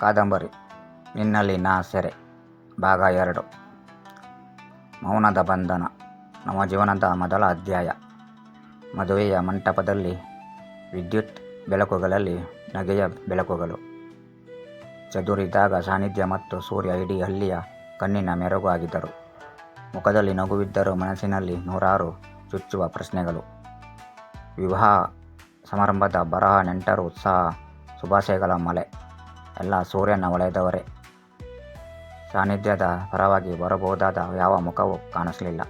ಕಾದಂಬರಿ ನಿನ್ನಲ್ಲಿ ನಾ ಸೆರೆ, ಭಾಗ ಎರಡು. ಮೌನದ ಬಂಧನ ನಮ್ಮ ಜೀವನದ ಮೊದಲ ಅಧ್ಯಾಯ. ಮದುವೆಯ ಮಂಟಪದಲ್ಲಿ ವಿದ್ಯುತ್ ಬೆಳಕುಗಳಲ್ಲಿ ನಗೆಯ ಬೆಳಕುಗಳು. ಚದುರಿದಾಗ ಸಾನ್ನಿಧ್ಯ ಮತ್ತು ಸೂರ್ಯ ಇಡೀ ಹಳ್ಳಿಯ ಕಣ್ಣಿನ ಮೆರಗು ಆಗಿದ್ದರು. ಮುಖದಲ್ಲಿ ನಗುವಿದ್ದರೂ ಮನಸ್ಸಿನಲ್ಲಿ ನೂರಾರು ಚುಚ್ಚುವ ಪ್ರಶ್ನೆಗಳು. ವಿವಾಹ ಸಮಾರಂಭದ ಬರಹ ನೆಂಟರು ಉತ್ಸಾಹ, ಶುಭಾಶಯಗಳ ಮಳೆ. ಎಲ್ಲ ಸೂರ್ಯನ ವಲಯದವರೇ ಸಾನ್ನಿಧ್ಯದ ಪರವಾಗಿ ಬರಬಹುದಾದ ಯಾವ ಮುಖವೂ ಕಾಣಿಸಲಿಲ್ಲ.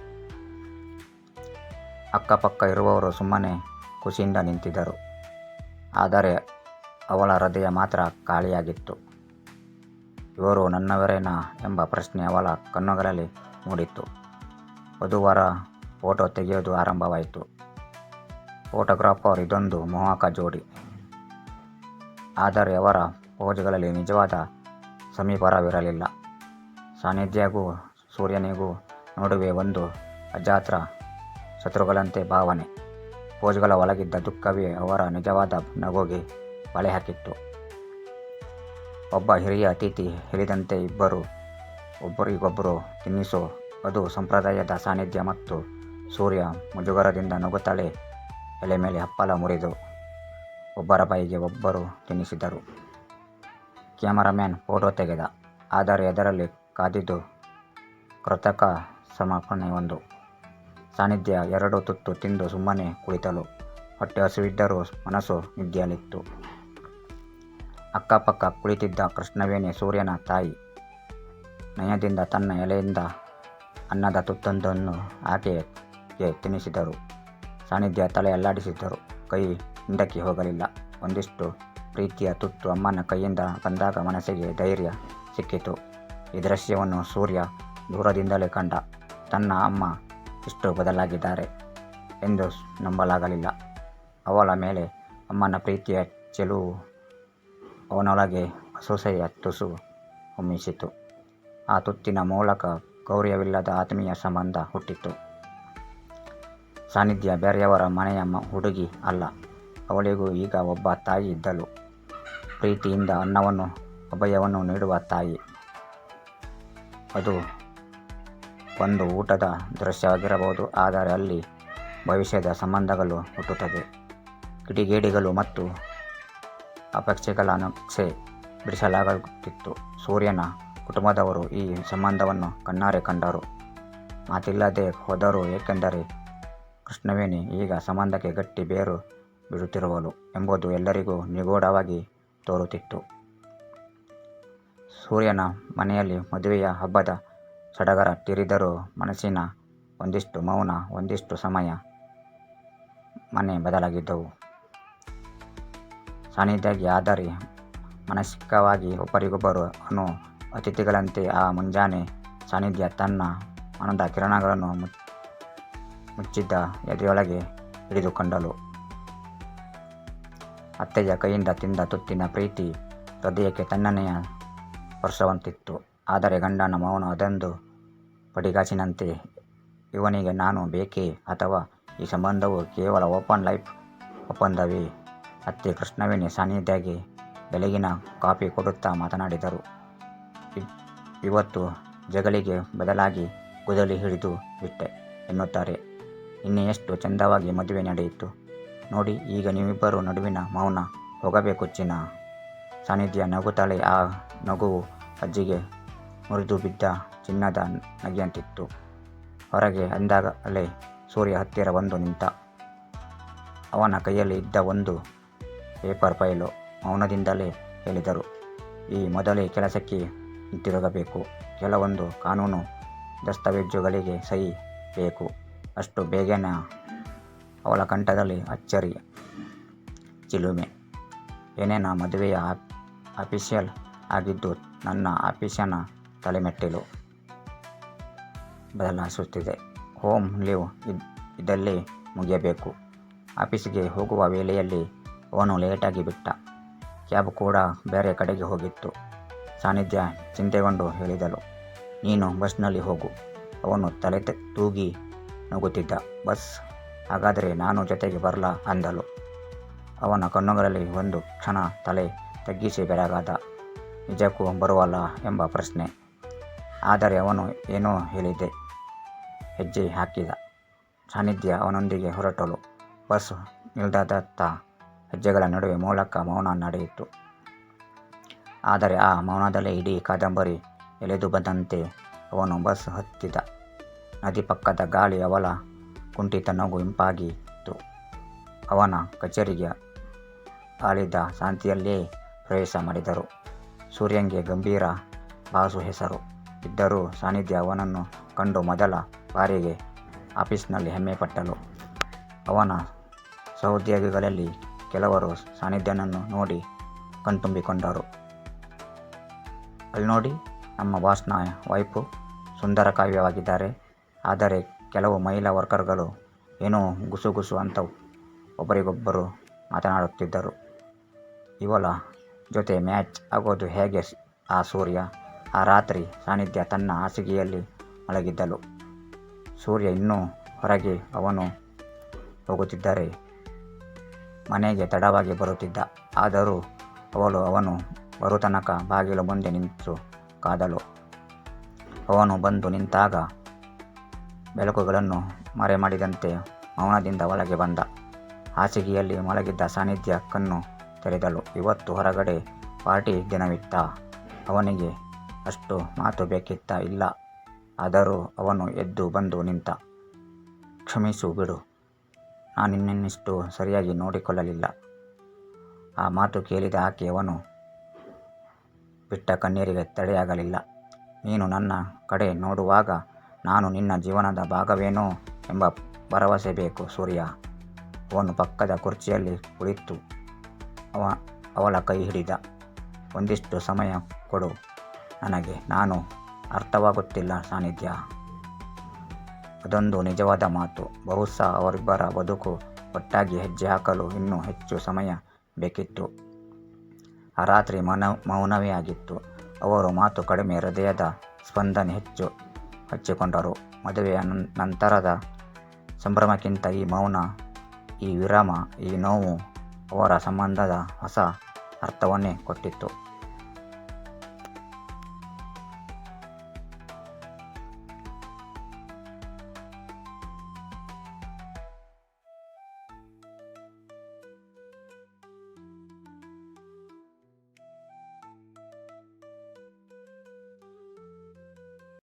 ಅಕ್ಕಪಕ್ಕ ಇರುವವರು ಸುಮ್ಮನೆ ಖುಷಿಯಿಂದ ನಿಂತಿದ್ದರು. ಆದರೆ ಅವಳ ಹೃದಯ ಮಾತ್ರ ಖಾಲಿಯಾಗಿತ್ತು. ಇವರು ನನ್ನವರೇನಾ ಎಂಬ ಪ್ರಶ್ನೆ ಅವಳ ಕಣ್ಣುಗಳಲ್ಲಿ ಮೂಡಿತ್ತು. ವಧುವರ ಫೋಟೋ ತೆಗೆಯೋದು ಆರಂಭವಾಯಿತು. ಫೋಟೋಗ್ರಾಫರ್ ಇದೊಂದು ಮೋಹಕ ಜೋಡಿ. ಆದರೆ ಅವರ ಪೋಜ್ಗಳಲ್ಲಿ ನಿಜವಾದ ಸಮೀಪರವಿರಲಿಲ್ಲ ಸಾನ್ನಿಧ್ಯಗೂ ಸೂರ್ಯನಿಗೂ ನಡುವೆ ಒಂದು ಅಜಾತ್ರ ಶತ್ರುಗಳಂತೆ ಭಾವನೆ. ಪೋಜ್ಗಳ ಒಳಗಿದ್ದ ದುಃಖವೇ ಅವರ ನಿಜವಾದ ನಗುಗೆ ಬಳೆ ಹಾಕಿತ್ತು ಒಬ್ಬ ಹಿರಿಯ ಅತಿಥಿ ಹೇಳಿದಂತೆ ಇಬ್ಬರು, ಒಬ್ಬರಿಗೊಬ್ಬರು ತಿನ್ನಿಸೋ, ಅದು ಸಂಪ್ರದಾಯದ ಸಾನ್ನಿಧ್ಯ ಮತ್ತು ಸೂರ್ಯ ಮುಜುಗರದಿಂದ ನಗುತ್ತಲೇ ಎಲೆ ಮೇಲೆ ಹಪ್ಪಲ ಮುರಿದು ಒಬ್ಬರ ಬಾಯಿಗೆ ಒಬ್ಬರು ತಿನ್ನಿಸಿದರು. ಕ್ಯಾಮರಾಮ್ಯಾನ್ ಫೋಟೋ ತೆಗೆದ. ಆದರೆ ಅದರಲ್ಲಿ ಕಾದಿದ್ದು ಕೃತಕ ಸಮರ್ಪಣೆ ಒಂದು. ಸಾನ್ನಿಧ್ಯ ಎರಡು ತುತ್ತು ತಿಂದು ಸುಮ್ಮನೆ ಕುಳಿತಲು. ಹೊಟ್ಟೆ ಹಸುವಿದ್ದರೂ ಮನಸ್ಸು ನಿದ್ದೆಯಲ್ಲಿತ್ತು. ಅಕ್ಕಪಕ್ಕ ಕುಳಿತಿದ್ದ ಕೃಷ್ಣವೇಣಿ ಸೂರ್ಯನ ತಾಯಿ ನಯದಿಂದ ತನ್ನ ಎಲೆಯಿಂದ ಅನ್ನದ ತುತ್ತೊಂದನ್ನು ಆಕೆಗೆ ತಿನ್ನಿಸಿದರು. ಸಾನ್ನಿಧ್ಯ ತಲೆ ಅಲ್ಲಾಡಿಸಿದ್ದರು. ಕೈ ಹಿಂದಕ್ಕೆ ಹೋಗಲಿಲ್ಲ. ಒಂದಿಷ್ಟು ಪ್ರೀತಿಯ ತುತ್ತು ಅಮ್ಮನ ಕೈಯಿಂದ ಬಂದಾಗ ಮನಸ್ಸಿಗೆ ಧೈರ್ಯ ಸಿಕ್ಕಿತು. ಈ ದೃಶ್ಯವನ್ನು ಸೂರ್ಯ ದೂರದಿಂದಲೇ ಕಂಡ. ತನ್ನ ಅಮ್ಮ ಇಷ್ಟು ಬದಲಾಗಿದ್ದಾರೆ ಎಂದು ನಂಬಲಾಗಲಿಲ್ಲ. ಅವಳ ಮೇಲೆ ಅಮ್ಮನ ಪ್ರೀತಿಯ ಚೆಲುವು ಅವನೊಳಗೆ ಅಸೂಸೆಯ ತುಸು ಹೊಮ್ಮಿಸಿತು. ಆ ತುತ್ತಿನ ಮೂಲಕ ಗೌರ್ಯವಿಲ್ಲದ ಆತ್ಮೀಯ ಸಂಬಂಧ ಹುಟ್ಟಿತು. ಸಾನ್ನಿಧ್ಯ ಬೇರೆಯವರ ಮನೆಯ ಹುಡುಗಿ ಅಲ್ಲ. ಅವಳಿಗೂ ಈಗ ಒಬ್ಬ ತಾಯಿ ಇದ್ದಳು. ಪ್ರೀತಿಯಿಂದ ಅನ್ನವನ್ನು, ಅಭಯವನ್ನು ನೀಡುವ ತಾಯಿ. ಅದು ಒಂದು ಊಟದ ದೃಶ್ಯವಾಗಿರಬಹುದು, ಆದರೆ ಅಲ್ಲಿ ಭವಿಷ್ಯದ ಸಂಬಂಧಗಳು ಹುಟ್ಟುತ್ತದೆ. ಕಿಡಿಗೇಡಿಗಳು ಮತ್ತು ಅಪೇಕ್ಷೆಗಳ ನಕ್ಷೆ ಬಿಡಿಸಲಾಗುತ್ತಿತ್ತು. ಸೂರ್ಯನ ಕುಟುಂಬದವರು ಈ ಸಂಬಂಧವನ್ನು ಕಣ್ಣಾರೆ ಕಂಡರು. ಮಾತಿಲ್ಲದೆ ಹೋದರು, ಏಕೆಂದರೆ ಕೃಷ್ಣವೇಣಿ ಈಗ ಸಂಬಂಧಕ್ಕೆ ಗಟ್ಟಿ ಬೇರು ಬಿಡುತ್ತಿರುವಳು ಎಂಬುದು ಎಲ್ಲರಿಗೂ ನಿಗೂಢವಾಗಿ ತೋರುತ್ತಿತ್ತು. ಸೂರ್ಯನ ಮನೆಯಲ್ಲಿ ಮದುವೆಯ ಹಬ್ಬದ ಸಡಗರ ತೀರಿದರೂ ಮನಸ್ಸಿನ ಒಂದಿಷ್ಟು ಮೌನ, ಒಂದಿಷ್ಟು ಸಮಯ ಮನೆ ಬದಲಾಗಿದ್ದವು. ಸಾನ್ನಿಧ್ಯಾಗಿ ಆದರೆ ಮಾನಸಿಕವಾಗಿ ಒಬ್ಬರಿಗೊಬ್ಬರು ಅನು ಅತಿಥಿಗಳಂತೆ ಆ ಮುಂಜಾನೆ ಸಾನ್ನಿಧ್ಯ ತನ್ನ ಮನದ ಕಿರಣಗಳನ್ನು ಮುಚ್ಚಿದ್ದ ಎದೆಯೊಳಗೆ ಹಿಡಿದುಕೊಂಡಳು ಅತ್ತೆಯ ಕೈಯಿಂದ ತಿಂದ ತುತ್ತಿನ ಪ್ರೀತಿ ಹೃದಯಕ್ಕೆ ತಣ್ಣನೆಯ ಸ್ಪರ್ಶವಂತಿತ್ತು ಆದರೆ ಗಂಡನ ಮೌನ ಅದೊಂದು ಪಡಿಗಾಸಿನಂತೆ ಇವನಿಗೆ ನಾನು ಬೇಕೇ ಅಥವಾ ಈ ಸಂಬಂಧವು ಕೇವಲ ಓಪನ್ ಲೈಫ್ ಒಪ್ಪಂದವೇ? ಅತ್ತೆ ಕೃಷ್ಣವೇಣಿ ಸಾನ್ನಿಧ್ಯಗೆ ಬೆಳಗಿನ ಕಾಫಿ ಕೊಡುತ್ತಾ ಮಾತನಾಡಿದರು. ಇವತ್ತು ಜಗಳಿಗೆ ಬದಲಾಗಿ ಗುದಲಿ ಹಿಡಿದು ಬಿಟ್ಟೆ ಎನ್ನುತ್ತಾರೆ. ಇನ್ನೆಷ್ಟು ಚಂದವಾಗಿ ಮದುವೆ ನಡೆಯಿತು. ನೋಡಿ, ಈಗ ನೀವಿಬ್ಬರು ನಡುವಿನ ಮೌನ ಹೋಗಬೇಕು ಚಿನ್ನ. ಸಾನ್ನಿಧ್ಯ ನಗುತ್ತಾಳೆ ಆ ನಗುವು ಅಜ್ಜಿಗೆ ಮುರಿದು ಬಿದ್ದ ಚಿನ್ನದ ನಗೆಯಂತಿತ್ತು. ಹೊರಗೆ ಅಂದಾಗಲೇ ಸೂರ್ಯ ಹತ್ತಿರ ಬಂದು ನಿಂತ. ಅವನ ಕೈಯಲ್ಲಿ ಇದ್ದ ಒಂದು ಪೇಪರ್ ಫೈಲು ಮೌನದಿಂದಲೇ ಹೇಳಿದರು. ಈ ಮೊದಲೇ ಕೆಲಸಕ್ಕೆ ಹಿಂತಿರುಗಬೇಕು. ಕೆಲವೊಂದು ಕಾನೂನು ದಸ್ತಾವೇಜುಗಳಿಗೆ ಸಹಿ ಬೇಕು. ಅಷ್ಟು ಬೇಗನೆ ಅವಳ ಕಂಠದಲ್ಲಿ ಅಚ್ಚರಿ ಚಿಲುಮೆ. ಏನೇನ ಮದುವೆಯ ಅಫಿಷಿಯಲ್ ಆಗಿದ್ದು ನನ್ನ ಆಫೀಸನ ತಲೆಮೆಟ್ಟಿಲು ಬದಲಾಯಿಸುತ್ತಿದೆ. ಹೋಮ್ ಲೀವ್ ಇದಲ್ಲೇ ಮುಗಿಯಬೇಕು. ಆಫೀಸಿಗೆ ಹೋಗುವ ವೇಳೆಯಲ್ಲಿ ಅವನು ಲೇಟಾಗಿ ಬಿಟ್ಟ. ಕ್ಯಾಬ್ ಕೂಡ ಬೇರೆ ಕಡೆಗೆ ಹೋಗಿತ್ತು. ಸಾನ್ನಿಧ್ಯ ಚಿಂತೆಗೊಂಡು ಹೇಳಿದಳು, ನೀನು ಬಸ್ನಲ್ಲಿ ಹೋಗು. ಅವನು ತಲೆ ತೂಗಿ ನಗುತ್ತಿದ್ದ ಬಸ್ ಹಾಗಾದರೆ ನಾನು ಜೊತೆಗೆ ಬರಲಾ ಅಂದಳು. ಅವನ ಕಣ್ಣುಗಳಲ್ಲಿ ಒಂದು ಕ್ಷಣ ತಲೆ ತಗ್ಗಿಸಿ ಬೆರಗಾದ ನಿಜಕ್ಕೂ ಬರುವಲ್ಲ ಎಂಬ ಪ್ರಶ್ನೆ. ಆದರೆ ಅವನು ಏನೋ ಹೇಳಿದೆ ಹೆಜ್ಜೆ ಹಾಕಿದ. ಸಾನ್ನಿಧ್ಯ ಅವನೊಂದಿಗೆ ಹೊರಟಳು. ಬಸ್ ನಿಲ್ದಾದತ್ತ ಹೆಜ್ಜೆಗಳ ನಡುವೆ ಮೂಲಕ ಮೌನ ನಡೆಯಿತು. ಆದರೆ ಆ ಮೌನದಲ್ಲೇ ಇಡೀ ಕಾದಂಬರಿ ಎಳೆದು ಬಂದಂತೆ ಅವನು ಬಸ್ ಹತ್ತಿದ. ನದಿ ಪಕ್ಕದ ಗಾಳಿ ಅವಳ ಕುಂಠಿತ ನಗು ಇಂಪಾಗಿತ್ತು. ಅವನ ಕಚೇರಿಗೆ ಆಳಿದ ಶಾಂತಿಯಲ್ಲೇ ಪ್ರವೇಶ ಮಾಡಿದರು. ಸೂರ್ಯಂಗೆ ಗಂಭೀರ ಬಾಸು ಹೆಸರು ಇದ್ದರೂ ಸಾನ್ನಿಧ್ಯ ಅವನನ್ನು ಕಂಡು ಮೊದಲ ಬಾರಿಗೆ ಆಫೀಸ್ನಲ್ಲಿ ಹೆಮ್ಮೆಪಟ್ಟಳು ಅವನ ಸಹೋದ್ಯೋಗಿಗಳಲ್ಲಿ ಕೆಲವರು ಸಾನ್ನಿಧ್ಯನನ್ನು ನೋಡಿ ಕಣ್ತುಂಬಿಕೊಂಡರು. ಅಲ್ಲಿ ನೋಡಿ, ನಮ್ಮ ಬಾಸ್ನ ವೈಫು ಸುಂದರ ಕಾವ್ಯವಾಗಿದ್ದಾರೆ. ಆದರೆ ಕೆಲವು ಮಹಿಳಾ ವರ್ಕರ್ಗಳು ಏನೋ ಗುಸುಗುಸು ಅಂತ ಒಬ್ಬರಿಗೊಬ್ಬರು ಮಾತನಾಡುತ್ತಿದ್ದರು. ಇವಳ ಜೊತೆ ಮ್ಯಾಚ್ ಆಗೋದು ಹೇಗೆ ಆ ಸೂರ್ಯ? ಆ ರಾತ್ರಿ ಸಾನ್ನಿಧ್ಯ ತನ್ನ ಹಾಸಿಗೆಯಲ್ಲಿ ಮಲಗಿದ್ದಳು. ಸೂರ್ಯ ಇನ್ನೂ ಹೊರಗೆ ಅವನು ಹೋಗುತ್ತಿದ್ದರೆ ಮನೆಗೆ ತಡವಾಗಿ ಬರುತ್ತಿದ್ದ. ಆದರೂ ಅವಳು ಅವನು ಬರುತನಕ ಬಾಗಿಲು ಮುಂದೆ ನಿಂತು ಕಾದಳು. ಅವನು ಬಂದು ನಿಂತಾಗ ಬೆಳಕುಗಳನ್ನು ಮರೆಮಾಡಿದಂತೆ ಮೌನದಿಂದ ಒಳಗೆ ಬಂದ. ಹಾಸಿಗೆಯಲ್ಲಿ ಮಲಗಿದ್ದ ಸಾನ್ನಿಧ್ಯ ಕಣ್ಣು ತೆರೆದಳು. ಇವತ್ತು ಹೊರಗಡೆ ಪಾರ್ಟಿ ದಿನವಿತ್ತ. ಅವನಿಗೆ ಅಷ್ಟು ಮಾತು ಬೇಕಿತ್ತ ಇಲ್ಲ. ಆದರೂ ಅವನು ಎದ್ದು ಬಂದು ನಿಂತ, ಕ್ಷಮಿಸು ಬಿಡು. ನಾನು ನಿನ್ನನ್ನಿಷ್ಟು ಸರಿಯಾಗಿ ನೋಡಿಕೊಳ್ಳಲಿಲ್ಲ. ಆ ಮಾತು ಕೇಳಿದ ಆಕೆ ಅವನು, ಬಿಟ್ಟ ಕಣ್ಣೀರಿಗೆ ತಡೆಯಾಗಲಿಲ್ಲ. ನೀನು ನನ್ನ ಕಡೆ ನೋಡುವಾಗ ನಾನು ನಿನ್ನ ಜೀವನದ ಭಾಗವೇನೋ ಎಂಬ ಭರವಸೆ ಬೇಕು ಸೂರ್ಯ. ಅವನು ಪಕ್ಕದ ಕುರ್ಚಿಯಲ್ಲಿ ಕುಳಿತು ಅವ, ಅವಳ ಕೈ ಹಿಡಿದ. ಒಂದಿಷ್ಟು ಸಮಯ ಕೊಡು. ನನಗೆ, ನಾನು ಅರ್ಥವಾಗುತ್ತಿಲ್ಲ ಸಾನ್ನಿಧ್ಯ ಅದೊಂದು ನಿಜವಾದ ಮಾತು. ಬಹುಶಃ ಅವರಿಬ್ಬರ ಬದುಕು ಒಟ್ಟಾಗಿ ಹೆಜ್ಜೆ ಹಾಕಲು ಇನ್ನೂ ಹೆಚ್ಚು ಸಮಯ ಬೇಕಿತ್ತು. ಆ ರಾತ್ರಿ ಮನ, ಮೌನವೇ ಆಗಿತ್ತು. ಅವರು ಮಾತು ಕಡಿಮೆ ಹೃದಯದ ಸ್ಪಂದನೆ ಹೆಚ್ಚು. ಹಚ್ಚಿಕೊಂಡರು. ಮದುವೆಯ ನಂತರದ ಸಂಭ್ರಮಕ್ಕಿಂತ ಈ ಮೌನ, ಈ ವಿರಾಮ, ಈ ನೋವು ಅವರ ಸಂಬಂಧದ ಹೊಸ ಅರ್ಥವನ್ನೇ ಕೊಟ್ಟಿತ್ತು.